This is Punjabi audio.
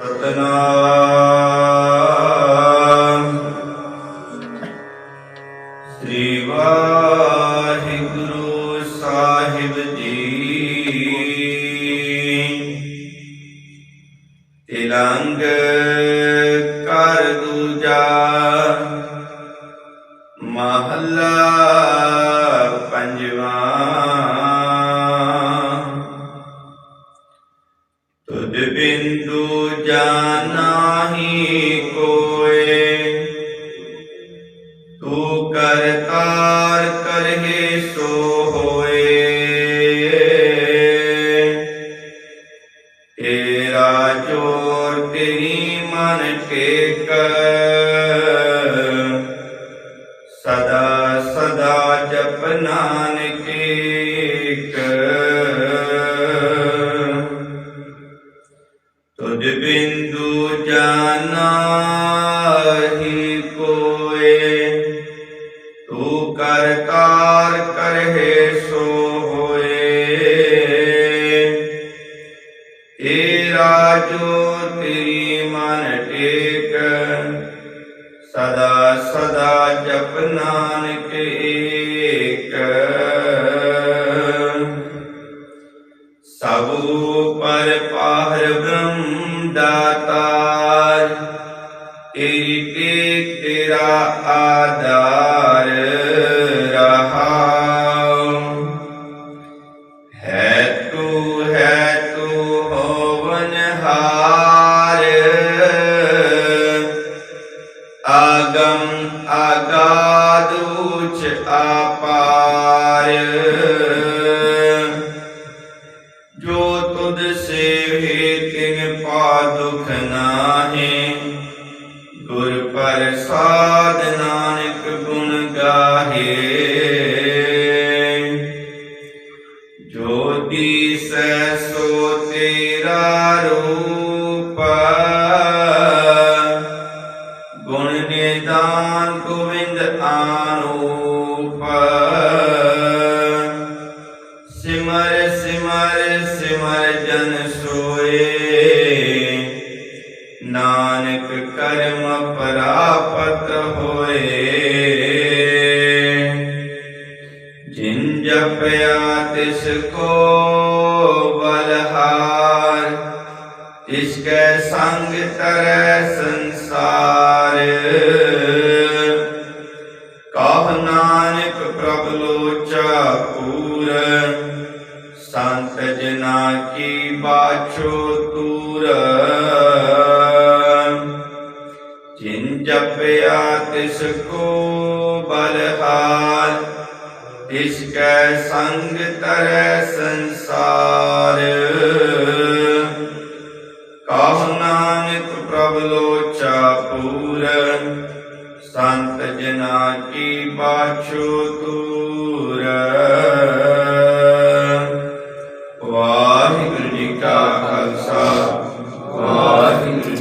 ਸਤਨਾਮ ਸ੍ਰੀ ਵਾਹਿਗੁਰੂ ਸਾਹਿਬ ਜੀ। ਤਿਲੰਗ ਕਰ ਦੂਜਾ ਮਹੱਲਾ ਪੰਜਵਾ। ਤੁਧ ਬਿੰਦੂ ਜਾਨਾਹੀ ਕੋਏ। ਤੂੰ ਕਰਤਾਰ ਕਰਹਿ ਸੋ ਹੋਏ। ਤੇਰਾ ਜੋਰ ਤੇਰੀ ਮਨ ਕਰ ਸਦਾ ਸਦਾ ਜਪ ਨਾਨਕ ਤੁਧ ਬਿੰਦੂ ਜਾਨਾਹੀ ਕੋਏ। ਤੂੰ ਕਰਤਾਰ ਕਰਹਿ ਸੋ ਹੋਏ। ਤੇਰਾ ਜੋ ਤੇਰੀ ਮਨ ਟੇਕ, ਸਦਾ ਸਦਾ ਜਪ ਨਾਨਕ ਆਧਾਰ ਰਹਾਉ। ਹੈ ਤੂੰ ਹੈ ਤੂੰ ਹੋਵਨ ਹਾਰ। ਆਗਮ ਆਗਾਦ ਆਪਾਰ। ਜੋ ਤੁਧ ਸੇਵੇ, ਤਿਨ ਪਾ ਦੁਖ ਨਾਹੀ। ਪਰ ਸਾਧ ਨਾਨਕ ਗੁਣ ਗਾਹੇ। ਜੋ ਦੀਸੈ ਸੋ ਤੇਰਾ ਰੂਪ, ਗੁਣ ਨਿਦਾਨ ਗੋਵਿੰਦ ਆਨੂਪ। ਸਿਮਰ ਸਿਮਰ ਸਿਮਰ ਜਨ ਸੋਏ। ਨਾਨਕ ਕਰਮ ਪਰਾਪਤ ਹੋਏ। ਜਿਨ ਜਪਿਆ ਤਿਸ ਕੋ ਬਲਹਾਰ, ਤਿਸ ਕੈ ਸੰਗ ਤਰੈ ਸੰਸਾਰ। ਕਹ ਨਾਨਕ ਪ੍ਰਭ ਲੋਚਾ ਪੂਰ, ਸੰਤ ਜਨਾ ਕੀ ਬਾਛੋ ਤੂਰ ਜਪਿਆ ਤਿਸ ਕੋ ਬਲਹਾਰ, ਤਿਸ ਕੈ ਸੰਗ ਤਰੈ ਸੰਸਾਰ। ਕਾਹ ਨਾਨਕ ਪ੍ਰਭ ਲੋਚਾ ਪੂਰ ਸੰਤ ਜਨਾ ਕੀ ਬਾਛੋ ਤੂਰ ਵਾਹਿਗੁਰੂ ਜੀ ਕਾ ਖਾਲਸਾ, ਵਾਹਿਗੁਰੂ